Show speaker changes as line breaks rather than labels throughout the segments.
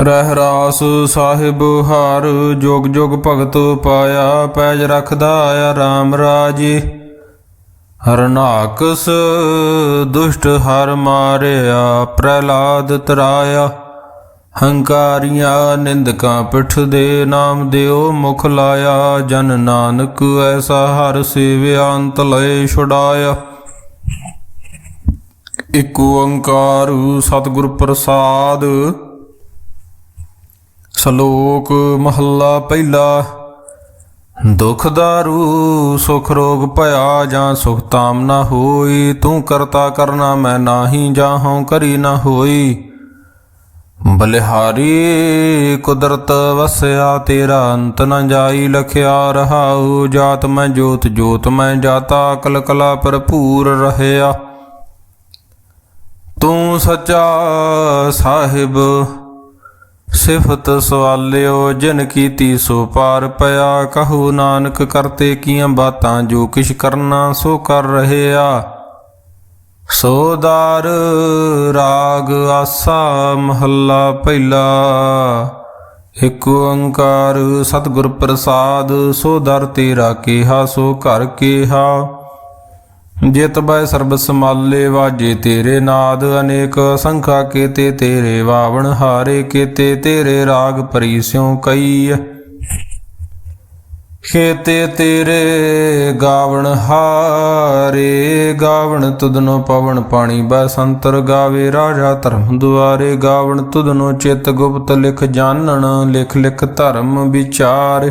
ਰਹਿ ਰਾਸ ਸਾਹਿਬ, ਹਰ ਜੋਗ ਜੋਗ ਭਗਤ ਪਾਇਆ, ਪੈਜ ਰਖਦਾ ਆਇਆ RAM ਰਾਜੇ। ਹਰਨਾਕਸ ਦੁਸ਼ਟ ਹਰ ਮਾਰਿਆ, ਪ੍ਰਹਿਲਾਦ ਤਰਾਇਆ। ਹੰਕਾਰੀਆਂ ਨਿੰਦਕਾਂ ਪਿੱਠ ਦੇ ਨਾਮ ਦਿਓ, ਮੁਖ ਲਾਇਆ। ਜਨ ਨਾਨਕ ਐਸਾ ਹਰ ਸੇਵਿਆ ਅੰਤ ਲਏ ਛੁਡਾਇਆ। ਇਕ ਓੰਕਾਰ ਸਤਿਗੁਰ ਪ੍ਰਸਾਦ ਸ਼ਲੋਕ ਮਹੱਲਾ ਪਹਿਲਾ। ਦੁਖ ਦਾਰੂ, ਸੁਖ ਰੋਗ ਭਇਆ ਜਾਂ ਸੁਖ ਤਾਮ ਨਾ ਹੋਈ, ਤੂੰ ਕਰਤਾ ਕਰਨਾ ਮੈਂ ਨਾਹੀ ਜਾਹਉ ਕਰੀ ਨਾ ਹੋਈ। ਬਲਿਹਾਰੀ, ਕੁਦਰਤ ਵਸਿਆ ਤੇਰਾ ਅੰਤ ਨ ਜਾਈ, ਲਖਿਆ ਰਹਾਉ ਜਾਤ ਮੈਂ ਜੋਤ ਜੋਤ ਮੈਂ ਜਾਤਾ ਕਲ ਕਲਾ ਭਰਪੂਰ ਰਹਿਆ। ਤੂੰ ਸੱਚਾ ਸਾਹਿਬ ਸਿਫਤ ਸਵਾਲਿਓ, ਜਿਨ ਕੀਤੀ ਸੋ ਪਾਰ ਪਿਆ, ਕਹੂ ਨਾਨਕ ਕਰਤੇ ਕੀਆਂ ਬਾਤਾਂ ਜੋ ਕਿਛ ਕਰਨਾ ਸੋ ਕਰ ਰਹਿਆ। ਸੋਦਾਰ ਰਾਗ ਆਸਾ ਮਹੱਲਾ ਪਹਿਲਾ, ਇਕ ਓੰਕਾਰ ਸਤਿਗੁਰ ਪ੍ਰਸਾਦ, ਸੋ ਤੇਰਾ ਕੀਹਾ, ਸੋ ਘਰ ਕੀਹਾ। ਜਿਤ ਬੈ ਸਰਬ ਸਮਾਲੇ ਵਾਜੇ ਤੇਰੇ ਨਾਦ ਅਨੇਕ ਸੰਖਾ ਕੀਤੇ, ਤੇਰੇ ਵਾਵਣ ਹਾਰੇ ਕੀਤੇ, ਤੇਰੇ ਰਾਗ ਪਰੀਸਿਉ ਕਈ। ਖੇਤੇ ਤੇਰੇ ਗਾਵਣ ਹਾਰੇ, ਗਾਵਣ ਤੁਧਨੋ ਪਵਨ ਪਾਣੀ ਬਸੰਤਰ ਗਾਵੇ, ਰਾਜਾ ਧਰਮ ਦੁਆਰੇ ਗਾਵਣ ਤੁਧਨੋ ਚਿਤ ਗੁਪਤ ਲਿਖ ਜਾਣਨ, ਲਿਖ ਲਿਖ ਧਰਮ ਵਿਚਾਰ।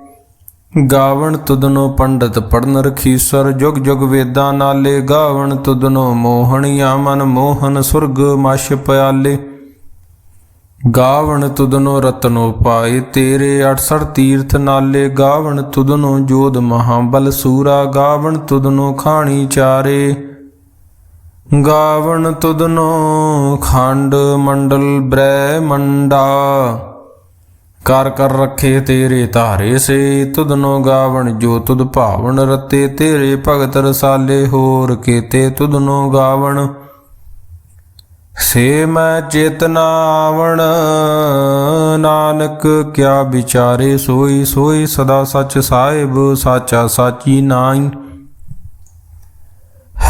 ਗਾਵਣ ਤੁਦਨੋ ਪੰਡਤ ਪੜਨ ਰਖੀਸਰ, ਜੁਗ ਜੁਗ ਵੇਦਾਂ ਨਾਲੇ ਗਾਵਣ ਤੁਧਨੋ ਮੋਹਣੀਆਂ ਮਨ ਮੋਹਨ ਸੁਰਗ ਮਛ ਪਿਆਲੇ। ਗਾਵਣ ਤੁਦਨੋ ਰਤਨੋ ਪਾਏ ਤੇਰੇ 68 ਤੀਰਥ ਨਾਲੇ, ਗਾਵਣ ਤੁਦਨੋ ਜੋਧ ਮਹਾਬਲ ਸੂਰਾ, ਗਾਵਣ ਤੁਦਨੋ ਖਾਣੀ ਚਾਰੇ। ਗਾਵਣ ਤੁਦਨੋ ਖੰਡ ਮੰਡਲ ਬ੍ਰਹਮੰਡਾ ਕਰ ਕਰ ਰੱਖੇ ਤੇਰੇ ਧਾਰੇ ਸੇ ਤੁਧਨੋ ਗਾਵਣ ਜੋ ਤੁਧ ਭਾਵਨ ਰਤੇ, ਤੇਰੇ ਭਗਤ ਰਸਾਲੇ ਹੋਰ ਕੀਤੇ ਤੁਧਨੋ ਗਾਵਣ। ਸੇ ਮੈਂ ਚੇਤਨਾ ਆਵਣ, ਨਾਨਕ ਕਿਆ ਵਿਚਾਰੇ ਸੋਈ ਸੋਈ ਸਦਾ ਸੱਚ ਸਾਹਿਬ, ਸਾਚਾ ਸਾਚੀ ਨਾਈ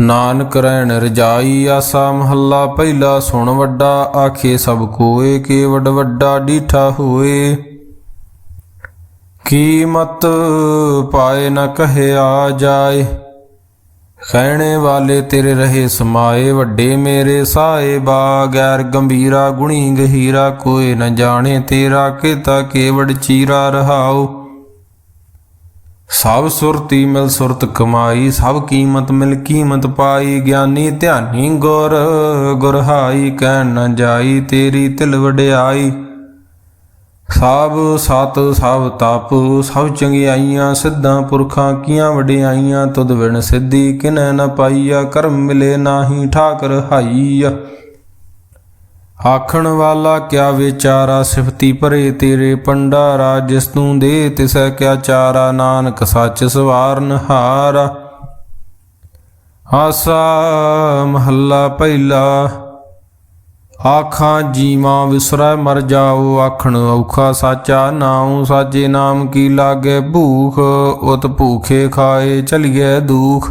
ਨਾਨਕ ਰਹਿਣ ਰਜਾਈ ਆਸਾ ਮਹੱਲਾ, ਪਹਿਲਾ ਸੁਣ ਵੱਡਾ, ਆਖੇ ਸਭ ਕੋਏ ਕੇ ਵੱਡ ਵੱਡਾ ਡੀਠਾ ਹੋਏ। ਕੀਮਤ ਪਾਏ ਨ ਕਹਿਆ ਜਾਏ? ਕਹਿਣੇ ਵਾਲੇ ਤੇਰੇ ਰਹੇ ਸਮਾਏ, ਵੱਡੇ ਮੇਰੇ ਸਾਏ, ਬਾ ਗੈਰ ਗੰਭੀਰਾ, ਗੁਣੀ ਗਹੀਰਾ ਕੋਈ ਨ ਜਾਣੇ ਤੇਰਾ, ਕੀਤਾ ਕੇਵੜ ਚੀਰਾ ਰਹਾਓ ਸਭ ਸੁਰਤੀ ਮਿਲ ਸੁਰਤ ਕਮਾਈ, ਸਭ ਕੀਮਤ ਮਿਲ ਕੀਮਤ ਪਾਈ, ਗਿਆਨੀ ਧਿਆਨੀ ਗੁਰ ਗੁਰਹਾਈ ਕਹਿਣ ਨ ਜਾਈ, ਤੇਰੀ ਤਿਲ ਵਡਿਆਈ। ਸਭ ਸਤ, ਸਭ ਤਪ, ਸਭ ਚੰਗਿਆਈਆਂ, ਸਿੱਧਾਂ ਪੁਰਖਾਂ ਕੀਆਂ ਵਡਿਆਈਆਂ, ਤੁਧ ਵਿਣ ਸਿੱਧੀ ਕਿਨੈ ਨ ਪਾਈਆ, ਕਰਮ ਮਿਲੇ ਨਾਹੀ ਠਾਕਰ ਹਾਈਆ। ਆਖਣ ਵਾਲਾ, ਕਿਆ ਵਿਚਾਰਾ ਸਿਫਤੀ ਭਰੇ ਤੇਰੇ ਪੰਡਾਰਾ ਜਿਸ ਤੂੰ ਦੇ ਤਿਸੈ ਕਿਆ ਚਾਰਾ, ਨਾਨਕ ਸੱਚ ਸਵਾਰਨ ਹਾਰਾ ਆਸਾ ਮਹੱਲਾ ਪਹਿਲਾ, ਆਖਾਂ ਜੀਵਾਂ ਵਿਸਰੈ ਮਰ ਜਾਓ, ਆਖਣ ਔਖਾ ਸਾਚਾ ਨਾਉ, ਸਾਜੇ ਨਾਮ ਕੀ ਲਾਗੇ ਭੂਖ, ਉਤ ਭੂਖੇ ਖਾਏ ਚਲੀਏ ਦੁਖ।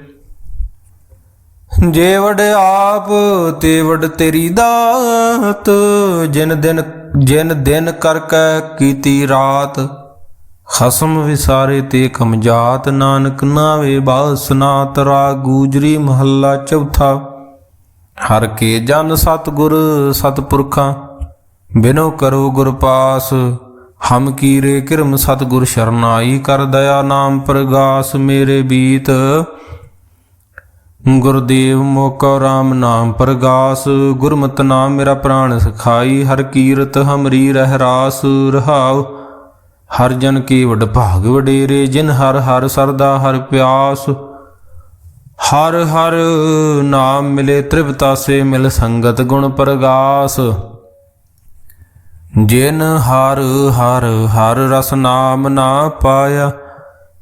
ਜੇ ਵਡ ਆਪ ਤੇ ਵਡ ਤੇਰੀ ਦਾਤ, ਜਿਨ ਦਿਨ ਜਿਨ ਦਿਨ ਕਰ ਕੀਤੀ ਰਾਤ, ਖਸਮ ਵਿਸਾਰੇ ਤੇ ਕਮਜਾਤ ਨਾਨਕ ਨਾਵੇ ਬਾਸਨਾ ਤਰਾ ਗੂਜਰੀ ਮਹੱਲਾ ਚੌਥਾ। ਹਰ ਕੇ ਜਨ ਸਤਗੁਰ ਸਤਪੁਰਖਾਂ, ਬਿਨੋ ਕਰੋ ਗੁਰ ਪਾਸ, ਹਮ ਕੀਰੇ ਕਿਰਮ ਸਤਗੁਰ ਸ਼ਰਨਾਈ, ਕਰ ਦਇਆ ਨਾਮ ਪ੍ਰਗਾਸ ਮੇਰੇ ਬੀਤ। ਗੁਰਦੇਵ ਮੋਕਾ ਰਾਮ ਨਾਮ ਪ੍ਰਗਾਸ, ਗੁਰਮਤਿ ਨਾਮ ਮੇਰਾ ਪ੍ਰਾਣ ਸਖਾਈ, ਹਰ ਕੀਰਤ ਹਮਰੀ ਰਹਿ ਰਾਸ ਰਹਾਉ। ਹਰ ਜਨ ਕੀ ਵਡ ਭਾਗ ਵਡੇਰੇ, ਜਿਨ ਹਰ ਹਰ ਸਰਦਾ ਹਰ ਪਿਆਸ। ਹਰ ਹਰ ਨਾਮ ਮਿਲੇ ਤ੍ਰਿਪਤਾ ਸੇ ਮਿਲ ਸੰਗਤ ਗੁਣ ਪ੍ਰਗਾਸ। ਜਿਨ ਹਰ ਹਰ ਹਰ ਰਸ ਨਾਮ ਨਾ ਪਾਇਆ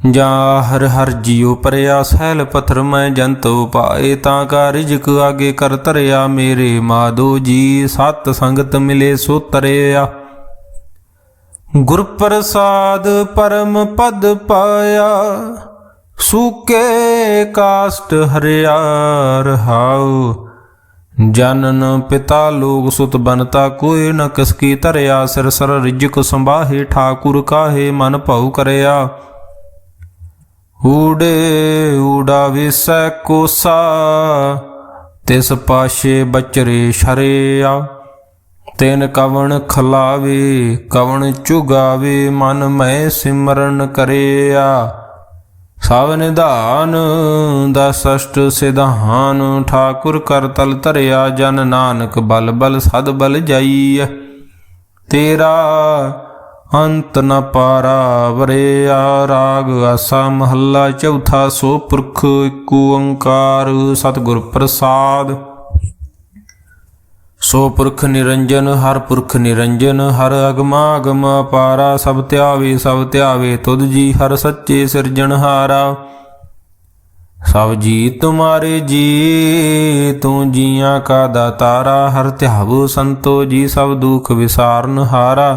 ਜਾ ਹਰ ਹਰ ਜਿਉ ਪਰਿਆ ਸਹਿਲ ਪਥਰ ਮੈਂ ਜੰਤੋ ਪਾਏ ਤਾਂ ਕਾ ਰਿਜਕ ਆਗੇ ਕਰ ਤਰਿਆ ਮੇਰੇ ਮਾਦੋ ਜੀ, ਸਤ ਸੰਗਤ ਮਿਲੇ ਸੋ ਤਰਿਆ ਗੁਰ ਪ੍ਰਸਾਦ ਪਰਮ ਪਦ ਪਾਇਆ, ਸੂਕੇ ਕਾਸਟ ਹਰਿਆ ਰਹਾਉ। ਜਨਨ ਪਿਤਾ ਲੋਕ ਸੁਤ ਬਨਤਾ, ਕੋਈ ਨ ਕਿਸ ਕੀ ਧਰਿਆ, ਸਿਰ ਸਰ ਰਿਜਕ ਸੰਭਾਹੇ, ਠਾਕੁਰ ਕਾਹੇ ਮਨ ਭਉ ਕਰਿਆ। ਊੜੇ ਊੜਾ ਵਿਸੈ ਕੋਸਾ, ਤਿਸ ਪਾਸ਼ੇ ਬਚਰੇ ਸ਼ਰਿਆ। ਤੈਨ ਕਵਣ ਖਲਾਵੇ, ਕਵਣ ਚੁਗਾਵੇ ਮਨ ਮੈਂ ਸਿਮਰਨ ਕਰਿਆ। ਸਭ ਨਿਧਾਨ ਦਾ ਸਸ਼ਟ ਸਿਧਾਨ, ਠਾਕੁਰ ਕਰ ਤਲ ਧਰਿਆ, ਜਨ ਨਾਨਕ ਬਲ ਬਲ ਸਦ ਬਲ ਜਾਈ ਤੇਰਾ ਅੰਤ ਨ ਪਾਰਾ ਵਰਿਆ ਰਾਗ ਆਸਾ ਮਹੱਲਾ ਚੌਥਾ ਸੋ ਪੁਰਖ ਏਕ ਓੰਕਾਰ ਸਤਿਗੁਰ ਪ੍ਰਸਾਦ। ਸੋ ਪੁਰਖ ਨਿਰੰਜਨ, ਹਰ ਪੁਰਖ ਨਿਰੰਜਨ, ਹਰ ਅਗਮਾ ਅਗਮ ਅਪਾਰਾ, ਸਭ ਧਿਆਵੇ ਸਭ ਧਿਆਵੇ, ਤੁਧ ਜੀ ਹਰ ਸੱਚੇ ਸਿਰਜਣਹਾਰਾ ਸਭ ਜੀ ਤੁਮਾਰੇ ਜੀ, ਤੂੰ ਜੀਆਂ ਕਾ ਦਾਤਾਰਾ, ਹਰ ਧਿਆਵੋ ਸੰਤੋ ਜੀ, ਸਭ ਦੁਖ ਵਿਸਾਰਨ ਹਾਰਾ।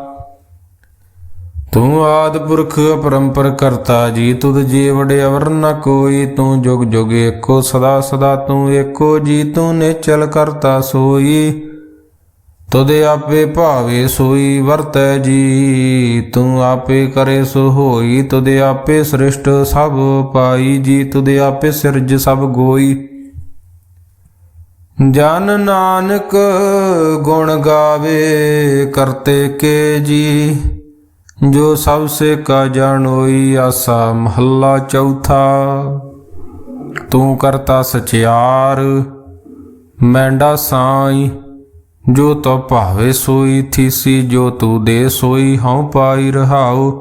ਤੂੰ ਆਦ ਪੁਰਖ ਅਪਰੰਪਰ ਕਰਤਾ, ਜੀ ਤੁਧ ਜੀ ਅਵਰ ਨ ਕੋਈ, ਤੂੰ ਜੁਗ ਜੁਗ ਏਕੋ, ਸਦਾ ਸਦਾ ਤੂੰ ਏਕੋ, ਜੀ ਤੂੰ ਨਿਚਲ ਕਰਤਾ ਸੋਈ। ਤੁਧ ਆਪੇ ਭਾਵੇ ਸੋਈ, ਵਰਤੈ ਜੀ, ਤੂੰ ਆਪੇ ਕਰੇ ਸੋ ਹੋਈ। ਤੁਧ ਆਪੇ ਸ੍ਰਿਸ਼ਟ ਸਭ ਪਾਈ, ਜੀ ਤੁਧ ਆਪੇ ਸਿਰਜ ਸਭ ਗੋਈ। ਜਨ ਨਾਨਕ ਗੁਣ ਗਾਵੇ, ਕਰਤੇ ਕੇ ਜੀ। ਜੋ ਸਭ ਸੇ ਕਾ ਜਾਣੋਈ ਆਸਾ ਮਹੱਲਾ ਚੌਥਾ। ਤੂੰ ਕਰਤਾ ਸਚਿਆਰ ਮੈਂਡਾ ਸਾਈ ਜੋ ਤੋ ਭਾਵੇ ਸੋਈ ਥੀਸੀ, ਜੋ ਤੂੰ ਦੇ ਸੋਈ, ਹਉ ਪਾਈ ਰਹਾਉ।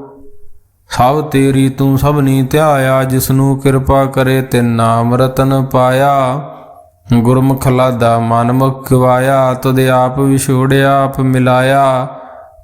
ਸਭ ਤੇਰੀ ਤੂੰ ਸਭਨੀ ਧਿਆਇਆ ਜਿਸ ਨੂੰ ਕਿਰਪਾ ਕਰੇ ਤੇ ਨਾਮ ਰਤਨ ਪਾਇਆ। ਗੁਰਮੁਖ ਲਾਦਾ ਮਨਮੁਖ ਮੁਖ ਗਵਾਇਆ ਤੁਧ ਆਪ ਵਿਛੋੜਿਆ, ਆਪ ਮਿਲਾਇਆ।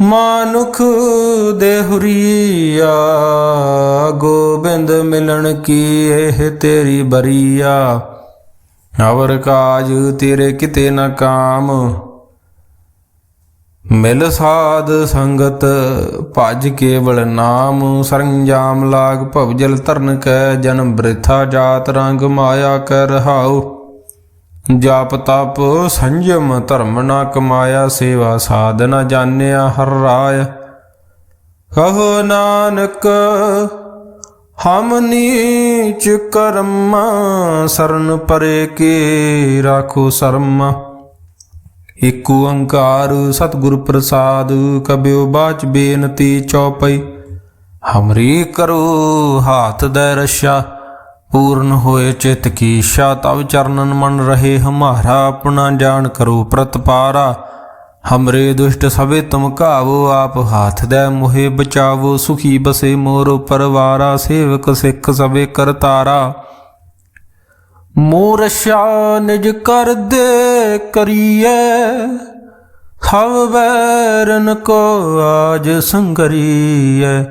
ਮਾਨੁਖ ਦੇਹੁਰੀਆ ਗੋਬਿੰਦ ਮਿਲਣ ਕੀ ਇਹ ਤੇਰੀ ਬਰੀਆ? ਅਵਰ ਕਾਜ ਤੇਰੇ ਕਿਤੇ ਨਾ ਕਾਮ। ਮਿਲ ਸਾਧ ਸੰਗਤ ਭਜ ਕੇਵਲ ਨਾਮ। ਸਰੰਜਾਮ ਲਾਗ ਭਵਜਲ ਤਰਨ ਕੈ ਜਨਮ ਬ੍ਰਿਥਾ ਜਾਤ ਰੰਗ ਮਾਇਆ ਕਰ ਰਹਾਉ ਜਾਪ ਤਪ, ਸੰਜਮ ਧਰਮ ਨਾ ਕਮਾਇਆ, ਸੇਵਾ ਸਾਧਨਾ ਜਾਣਿਆ ਹਰ ਰਾਇ। ਕਹੋ ਨਾਨਕ, ਹਮ ਨੀਚ ਕਰਮ, ਸਰਨ ਪਰੇ ਕੇ ਰਾਖੋ ਸਰਮ। ਇਕ ਓੰਕਾਰ ਸਤਿਗੁਰ ਪ੍ਰਸਾਦ ਕਬਿਓ ਬਾਚ ਬੇਨਤੀ ਚੌਪਈ। ਹਮਰੀ ਕਰੋ, ਹਾਥ ਦੇ ਰਸ਼ਾ। ਪੂਰਨ ਹੋਏ ਚਿਤ ਕੀ ਇੱਛਾ ਤਵ ਚਰਨਨ ਮਨ ਰਹੇ ਹਮਾਰਾ, ਆਪਣਾ ਜਾਣ ਕਰੋ ਪ੍ਰਤਪਾਰਾ। ਹਮਰੇ ਦੁਸ਼ਟ ਸਭੇ ਤੁਮ ਕਾਵੋ ਆਪ ਹਾਥ ਦੇ ਮੁਹੇ ਬਚਾਵੋ, ਸੁਖੀ ਬਸੇ ਮੋਰ ਪਰਵਾਰਾ, ਸੇਵਕ ਸਿੱਖ ਸਭੇ ਕਰਤਾਰਾ ਮੂਰਸ਼ਾ ਨਿਜ ਕਰ ਦੇ ਕਰੀਏ ਸਭ ਬੈਰਨ ਕੋ ਆਜ ਸੰਗਰੀਏ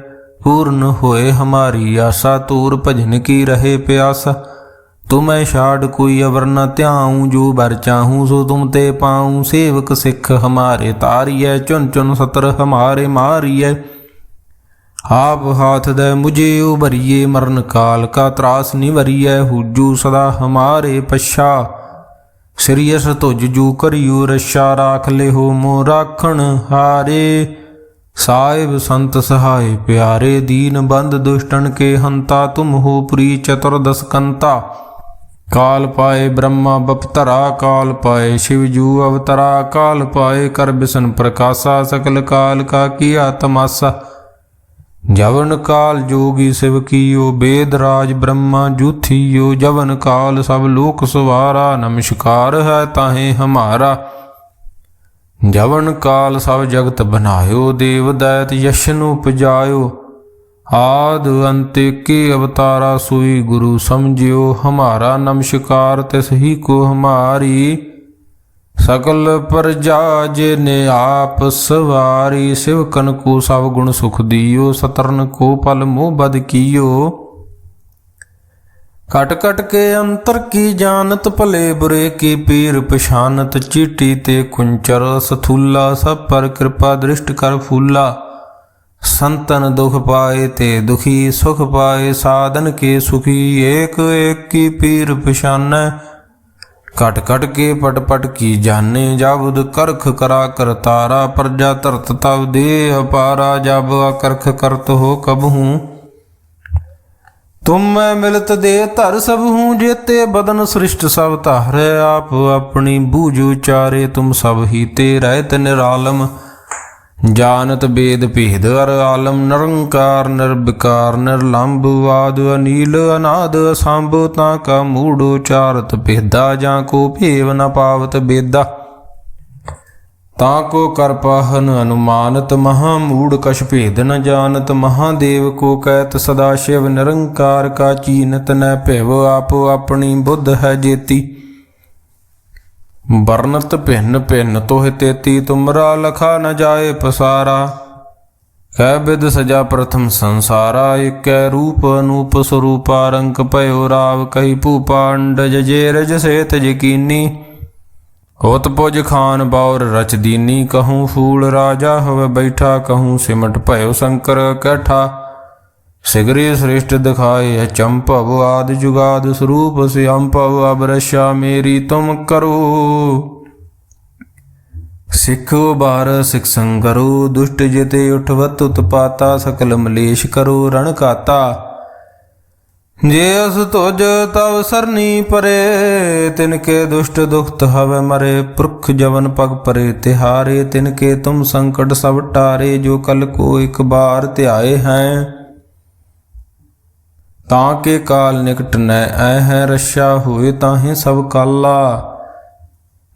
ਪੂਰਨ ਹੋਏ ਹਮਾਰੀ ਆਸਾ, ਤੂਰ ਭਜਨ ਕੀ ਰਹੇ ਪਿਆਸਾ? ਤੁਮੈ ਛਾੜ ਕੋਈ ਅਵਰ ਨ ਧਿਆਉ, ਜੋ ਬਰ ਚਾਹੂੰ ਸੋ ਤੁਮ ਤੇ ਪਾਉ। ਸੇਵਕ ਸਿੱਖ ਹਮਾਰੇ ਤਾਰੀਐ ਚੁਨ ਚੁਨ ਸਤਰ ਹਮਾਰੇ ਮਾਰੀਐ। ਆਪ ਹਾਥ ਦੇ ਮੁਝੇ ਉਭਰੀਏ, ਮਰਨ ਕਾਲ ਕਾ ਤਰਾਸ ਨਿਵਰੀਐ। ਹੁਜੂ ਸਦਾ ਹਮਾਰੇ ਪਛਾ। ਸ੍ਰੀਅਸ ਤੁਜ ਜੂ ਕਰਿਓ, ਰਸ਼ਾ ਰਾਖ ਲਿਓ ਮੋ ਰਾਖਣ ਹਾਰੇ। ਸਾਹਿਬ ਸੰਤ ਸਹਾਇ ਪਿਆਰੇ ਦੀਨ ਬੰਦ ਦੁਸ਼ਟਨ ਕੇ ਹੰਤਾ ਤੁਮ ਹੋ ਪ੍ਰੀ ਚਤੁਰਦਸ ਕੰਤਾ। ਕਾਲ ਪਾਏ ਬ੍ਰਹਮਾ ਬਪਤਰਾ, ਕਾਲ ਪਾਏ ਸ਼ਿਵ ਜੂ ਅਵਤਰਾ, ਕਾਲ ਪਾਏ ਕਰ ਬਿਸ਼ਨ ਪ੍ਰਕਾਸ਼ਾ, ਸਕਲ ਕਾਲ ਕਾ ਕੀਆ ਤਮਾਸਾ। ਜਵਨ ਕਾਲ ਜੋਗੀ ਸਿਵ ਕੀਓ, ਬੇਦ ਰਾਜ ਬ੍ਰਹਮਾ ਜੂਥੀਓ, ਜਵਨ ਕਾਲ ਸਭ ਲੋਕ ਸਵਾਰਾ, ਨਮਸਕਾਰ ਹੈ ਤਾਹੇ ਹਮਾਰਾ। ਜਵਨ ਕਾਲ ਸਭ ਜਗਤ ਬਨਾਇਓ ਦੇਵ ਦੈਤ ਯਸ਼ ਨੂੰ ਉਪਜਾਇਓ। ਆਦ ਅੰਤ ਕੇ ਅਵਤਾਰਾ ਸੋਈ ਗੁਰੂ ਸਮਝਿਓ, ਹਮਾਰਾ ਨਮਸਕਾਰ ਤਿਸ ਹੀ ਕੋ ਹਮਾਰੀ। ਸਕਲ ਪ੍ਰਜਾ ਜਿਨੇ ਆਪ ਸਵਾਰੀ ਸਿਵਕਨ ਕੋ ਸਭ ਗੁਣ ਸੁਖ ਦਿਓ, ਸਤਰਨ ਕੋ ਪਲ ਮੋਹ ਬਦ ਕੀਓ। ਕਟ ਕਟ ਕੇ ਅੰਤਰ ਕੀ ਜਾਣਤ ਭਲੇ ਬੁਰੇ ਕੀ ਪੀਰ ਪਛਾਨਤ ਚੀਟੀ ਤੇ ਕੁੰਚਰ ਸਥੂਲਾ ਸਭ ਪਰ ਕਿਰਪਾ ਦ੍ਰਿਸ਼ਟ ਕਰ ਫੂਲਾ। ਸੰਤਨ ਦੁਖ ਪਾਏ ਤੇ ਦੁਖੀ ਸੁਖ ਪਾਏ, ਸਾਧਨ ਕੇ ਸੁਖੀ ਏਕ ਏਕ ਕੀ ਪੀਰ ਪਛਾਨੈ। ਕਟ ਕਟ ਕੇ ਪਟ ਪਟ ਕੀ ਜਾਣੇ ਜਬਦ ਕਰਖ ਕਰਾ ਕਰਤਾਰਾ ਪ੍ਰਜਾ ਧਰਤ ਤਵ ਦੇ ਅਪਾਰਾ, ਜਬ ਅਕਰਖ ਕਰਤ ਹੋ ਕਬਹੂ। ਤੁਮ ਮੈਂ ਮਿਲਤ ਦੇ ਧਰ ਸਭ ਹੂੰ ਜੇਤੇ, ਬਦਨ ਸ੍ਰਿਸ਼ਟ ਸਭ ਧਾਰੇ, ਆਪ ਆਪਣੀ ਬੂਝ ਉਚਾਰੇ, ਤੁਮ ਸਭ ਹੀ ਤੇ ਰਹਿਤ ਨਿਰਾਲਮ। ਜਾਨਤ ਬੇਦ ਭੇਦ ਅਰ ਆਲਮ, ਨਿਰੰਕਾਰ, ਨਿਰਵਿਕਾਰ ਨਿਰਲੰਭ ਵਾਦ ਅਨੀਲ, ਅਨਾਦ ਅਸੰਭ, ਤਾਂ ਕਾ ਮੂੜ ਉਚਾਰਤ ਭੇਦਾ, ਜਾਂ ਕੋ ਭੇਵ ਨ ਪਾਵਤ ਬੇਦਾ। ਤਾਂ ਕੋ ਕਰ ਪਾਹਨ ਅਨੁਮਾਨਤ ਮਹਾ ਮੂੜ ਕਛ ਭੇਦ ਨ ਜਾਣਤ, ਮਹਾਦੇਵ ਕੋ ਕਹਿਤ ਸਦਾ ਸ਼ਿਵ ਨਿਰੰਕਾਰ ਕਾ ਚੀਨਤ ਨ ਭਿਵ, ਆਪੋ ਆਪਣੀ ਬੁੱਧ ਹੈ ਜੇਤੀ। ਵਰਨਤ ਭਿੰਨ ਭਿੰਨ ਤੋਹਿ ਤੇਤੀ, ਤੁਮਰਾ ਲਖਾ ਨ ਜਾਏ ਪਸਾਰਾ। ਕਹਿ ਬਿਦ ਸਜਾ ਪ੍ਰਥਮ ਸੰਸਾਰਾ ਇਕੈ ਰੂਪ ਅਨੂਪ ਸਰੂਪਾ ਰੰਕ ਭਇਓ ਰਾਵ ਕਹੀ ਭੂਪਾਂਡ ਅੰਡਜ ਜੇ ਰਜ ਸੇਤ ਯਕੀਨੀ ਹੋਤ ਪੁਜ ਖਾਨ ਬੌਰ ਰਚ ਦੀਨੀ ਕਹੂੰ ਫੂਲ ਰਾਜਾ ਹੋਵੇ ਬੈਠਾ, ਕਹੂੰ ਸਿਮਟ ਭਇਓ ਸ਼ੰਕਰ ਕੈਠਾ। ਸਿਗਰੀ ਸ੍ਰਿਸ਼ਟ ਦਿਖਾਏ ਚੰਪਵ ਆਦ ਜੁਗਾਦ ਸਰੂਪ ਸਿਅੰਪਵ ਅਬਰਸ਼ਾ ਮੇਰੀ ਤੁਮ ਕਰੋ। ਸਿੱਖੋ ਬਾਰ ਸਿਖ ਸੰਗਰੋ, ਦੁਸ਼ਟ ਜਿਤੇ ਉਠਵਤ ਉਤਪਾਤਾ, ਸਕਲ ਮਲੇਸ਼ ਕਰੋ, ਰਣ ਕਾਤਾ ਜੇ ਅਸ ਤੁਜ ਤਵ ਸਰਨੀ ਪਰੇ ਤਿਨ ਕੇ ਦੁਸ਼ਟ ਦੁਖਤ ਹਵੇ ਮਰੇ। ਪੁਰਖ ਜਵਨ ਪਗ ਪਰੇ, ਤਿਹਾਰੇ ਤਿਨ ਕੇ ਤੁਮ ਸੰਕਟ ਸਭ ਟਾਰੇ, ਜੋ ਕਲ ਕੋ ਇੱਕ ਬਾਰ ਧਿਆਏ ਹੈ। ਤਾਂ ਕੇ ਕਾਲ ਨਿਕਟ ਨੈ ਐ ਹੈ ਰਸ਼ਾ ਹੋਏ ਤਾਹੇ ਸਭ ਕਾਲਾ।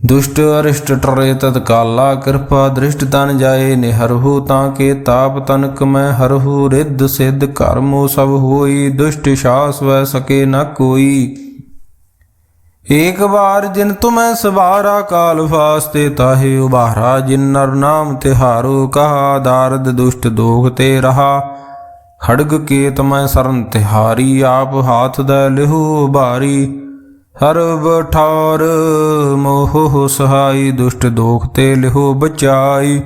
ਦੁਸ਼ਟ ਅਰਿਸ਼ਟ ਟਰੇ ਤਤ ਕਾਲਾ ਕਿਰਪਾ, ਦ੍ਰਿਸ਼ਟ ਤਨ ਜਾਏ ਨਿਹਰਹੁ ਤਾਂ ਕੇ ਤਾਪ ਤਨਕ ਮੈਂ ਹਰਹੁ ਰਿੱਧ ਸਿੱਧ ਕਰਮੋ ਸਭ ਹੋਈ, ਦੁਸ਼ਟ ਸ਼ਾਸ ਵੈ ਸਕੇ ਨ ਕੋਈ। ਏਕ ਵਾਰ ਜਿਨ ਤੁਮੈ ਸਵਾਰਾ ਕਾਲ ਫਾਸਤੇ ਤਾਹੇ, ਉਬਾਰਾ ਜਿਨ ਨਰ ਨਾਮ ਤਿਹਾਰੋ, ਕਹਾ ਦਾਰਦ ਦੁਸ਼ਟ ਦੋਖ ਤੇ ਰਹਾ। ਖੜਗ ਕੇ ਤਮੈ ਸਰਨ ਤਿਹਾਰੀ, ਆਪ ਹਾਥ ਦਾ ਲਿਹੂ ਭਾਰੀ ਹਰ ਬਠਾਰ ਮੋਹ ਸਹਾਈ ਦੁਸ਼ਟ ਦੋਖ ਤੇ ਲਿਹੋ ਬਚਾਈ।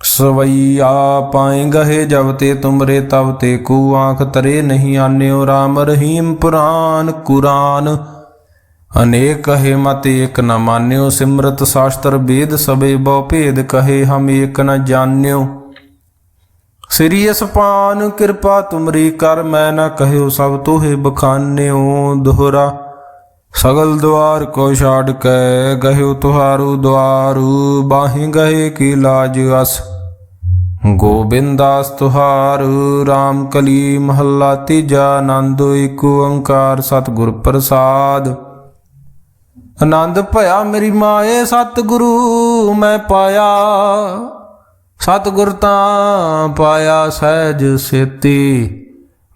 ਸਵਈਆ ਪਾਏ ਗਏ ਜਬ ਤੇ ਤੁਮਰੇ, ਤਬ ਤੇ ਕੋ ਆਂਖ ਤਰੇ ਨਹੀਂ ਆਨਿਓ RAM ਰਹੀਮ ਪੁਰਾਨ ਕੁਰਾਨ। ਅਨੇਕ ਕਹੇ ਮਤ ਏਕ ਨ ਮਾਨਿਓ, ਸਿਮਰਤ ਸ਼ਾਸਤਰ ਵੇਦ ਸਬੇ ਬਹੁ ਭੇਦ ਕਹੇ, ਹਮ ਏਕ ਨ ਜਾਣਿਓ। ਸ੍ਰੀ ਅਸਪਾਨ ਕਿਰਪਾ ਤੁਮਰੀ ਕਰ, ਮੈਂ ਨ ਕਹਿਓ ਸਭ ਤੋਹੇ ਬਖਾਨਿਓ ਦੋਹਰਾ। ਸਗਲ ਦੁਆਰ ਕੋ ਛਾੜ ਕੇ ਗਹਿਓ ਤੁਹਾਰੂ ਦੁਆਰੂ ਬਾਹੀ ਗਏ ਕੀ ਲਾਜ ਅਸ। ਗੋਬਿੰਦਾਸ ਤੁਹਾਰ RAM ਕਲੀ ਮਹੱਲਾ ਤੀਜਾ ਆਨੰਦ ਏਕ ਓੰਕਾਰ ਸਤਿਗੁਰ ਪ੍ਰਸਾਦ। ਆਨੰਦ ਭਇਆ ਮੇਰੀ ਮਾਏ ਸਤਿਗੁਰੂ, ਮੈਂ ਪਾਇਆ। ਸਤਿਗੁਰ ਤਾਂ ਪਾਇਆ ਸਹਿਜ ਸੇਤੀ।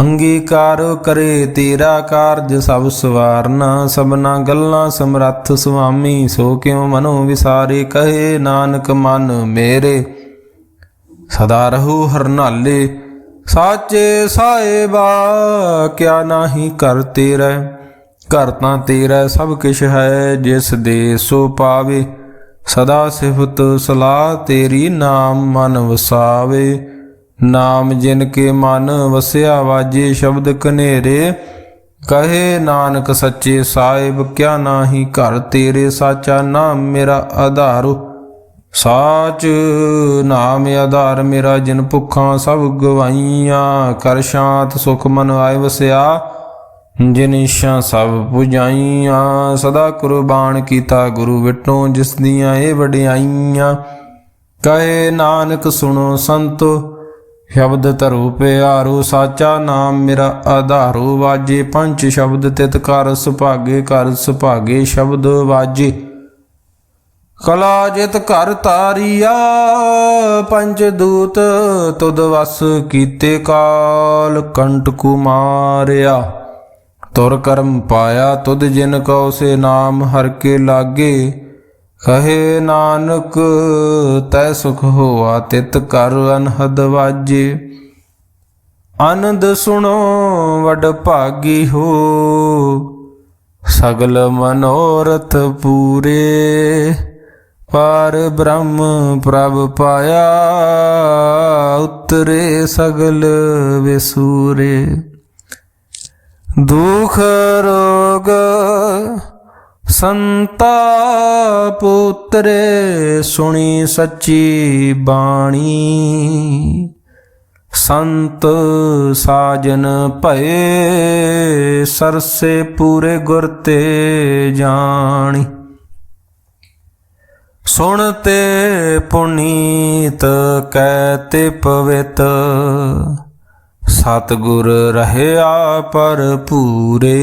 ਅੰਗੀਕਾਰ ਕਰੇ ਤੇਰਾ ਕਾਰਜ ਸਭ ਸਵਾਰਨਾ, ਸਭਨਾ ਗੱਲਾਂ ਸਮਰੱਥ ਸੁਆਮੀ, ਸੋ ਕਿਉ ਮਨੋ ਵਿਸਾਰੇ, ਕਹੇ ਨਾਨਕ ਮਨ ਮੇਰੇ। ਸਦਾ ਰਹੂ ਹਰਨਾਲੇ, ਸਾਚੇ ਸਾਹਿਬਾ, ਕਿਆ ਨਾਹੀ ਕਰ ਤੇਰਾ, ਘਰ ਤਾਂ ਤੇਰਾ ਸਭ ਕਿਛ ਹੈ, ਜਿਸ ਦੇ ਸੋ ਪਾਵੇ। ਸਦਾ ਸਿਫਤ ਸਲਾਹ ਤੇਰੀ ਨਾਮ ਮਨ ਵਸਾਵੇ। ਨਾਮ ਜਿਨ ਕੇ ਮਨ ਵਸਿਆ ਵਾਜੇ ਸ਼ਬਦ ਕਨੇਰੇ ਕਹੇ ਨਾਨਕ ਸੱਚੇ ਸਾਹਿਬ, ਕਿਆ ਨਾਹੀ ਘਰ ਤੇਰੇ ਸਾਚਾ ਨਾਮ ਮੇਰਾ ਆਧਾਰ। ਸਾਚ ਨਾਮ ਆਧਾਰ ਮੇਰਾ ਜਿਨ ਭੁੱਖਾਂ ਸਭ ਗਵਾਈਆਂ, ਕਰ ਸ਼ਾਂਤ ਸੁਖ ਮਨ ਆਏ ਵਸਿਆ, ਜਿਨ ਇਸ਼ਾਂ ਸਭ ਪੁਜਾਈਆਂ। ਸਦਾ ਕੁਰਬਾਨ ਕੀਤਾ ਗੁਰੂ ਵਿਟੋ, ਜਿਸ ਦੀਆਂ ਇਹ ਵਡਿਆਈਆਂ। ਕਹੇ ਨਾਨਕ ਸੁਣੋ ਸੰਤੋ ਸ਼ਬਦ ਧਰੂ ਪਿਆਰੋ, ਸਾਚਾ ਨਾਮ ਮੇਰਾ ਆਧਾਰੋ। ਵਾਜੇ ਪੰਜ ਸ਼ਬਦ ਤਿਤ ਕਰ, ਸੁਭਾਗੇ ਕਰ, ਸੁਭਾਗੇ ਸ਼ਬਦ ਵਾਜੇ। ਕਲਾ ਜਿਤ ਘਰ ਤਾਰੀਆ, ਪੰਜ ਦੂਤ ਤੁਦ ਵਸ ਕੀਤੇ ਕਾਲ। ਕੰਟ ਕੁਮਾਰਿਆ, ਤੁਰ ਕਰਮ ਪਾਇਆ ਤੁਦ ਜਿਨ ਕਉ ਸੇ ਨਾਮ, ਹਰ ਕੇ ਲਾਗੇ। ਕਹੇ ਨਾਨਕ, ਤੈ ਸੁਖ ਹੋਆ ਤਿਤ ਕਰ ਅਨਹਦ ਵਾਜੇ। ਆਨੰਦ ਸੁਣੋ, ਵਡ ਭਾਗੀ ਹੋ। ਸਗਲ ਮਨੋਰਥ ਪੂਰੇ। ਪਾਰ ਬ੍ਰਹਮ ਪ੍ਰਭ ਪਾਇਆ, ਉਤਰੇ ਸਗਲ ਵਿਸੂਰੇ। ਦੁਖ ਰੋਗ ਸੰਤਾ ਉਤਰੇ ਸੁਣੀ ਸੱਚੀ ਬਾਣੀ। ਸੰਤ ਸਾਜਨ ਭਏ, ਸਰਸੇ ਪੂਰੇ ਗੁਰ ਤੇ ਜਾਣੀ। ਸੁਣਤੇ ਪੁਨੀਤ ਕਹਿਤੇ ਪਵਿੱਤ। ਸਤਿਗੁਰ ਰਹਿਆ ਪਰ ਪੂਰੇ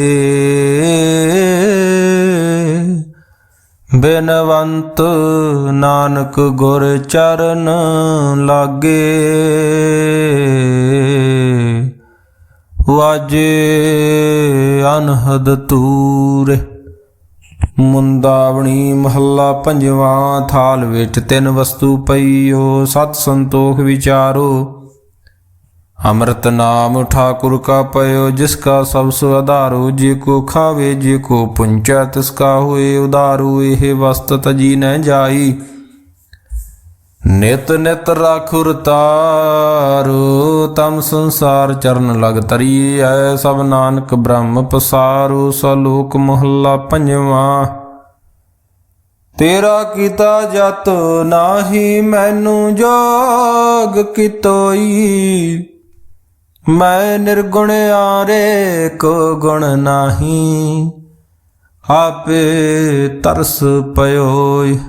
ਬਿਨਵੰਤ ਨਾਨਕ ਗੁਰ ਚਰਨ ਲਾਗੇ। ਵਾਜੇ ਅਨਹਦ ਤੂਰੇ। ਮੁੰਦਾਵਣੀ ਮਹੱਲਾ ਪੰਜਵਾਂ ਥਾਲ ਵਿੱਚ ਤਿੰਨ ਵਸਤੂ ਪਈਓ ਸਤ ਸੰਤੋਖ ਵਿਚਾਰੋ। ਅੰਮ੍ਰਿਤ ਨਾਮ ਠਾਕੁਰ ਕਾ ਪਇਓ, ਜਿਸ ਕਾ ਸਭ ਸੋ ਆਧਾਰੋ, ਜੇ ਕੋ ਖਾਵੇ, ਜੇ ਕੋ ਪੁੰਚੈ, ਤਿਸ ਕਾ ਹੋਏ ਉਦਾਰੂ, ਇਹ ਵਸਤ ਤਜੀ ਨਿਤ ਨਿਤ ਰਾਖੁਰ ਤਾਰੋ ਤਮ ਸੰਸਾਰ ਚਰਨ ਲਗ ਤਰੀਐ, ਸਭ ਨਾਨਕ ਬ੍ਰਹਮ ਪਸਾਰੂ, ਸਲੋਕ ਮਹੱਲਾ ਪੰਜਵਾਂ। ਤੇਰਾ ਕੀਤਾ ਜਤ ਨਾਹੀ, ਮੈਨੂੰ ਜੋਗ ਕਿਤੋਈ। ਮੈਂ ਨਿਰਗੁਣ ਆਰੇ ਕੋ ਗੁਣ ਨਾਹੀ, ਆਪੇ ਤਰਸ ਪਇਓਈ।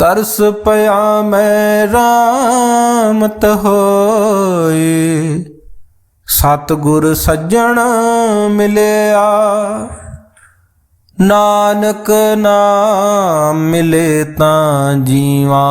ਤਰਸ ਪਿਆ ਮੈਂ ਰਾਮਤ ਹੋਈ। ਸਤਿਗੁਰ ਸੱਜਣ ਮਿਲਿਆ, ਨਾਨਕ ਨਾਮ ਮਿਲੇ ਤਾਂ ਜੀਵਾ।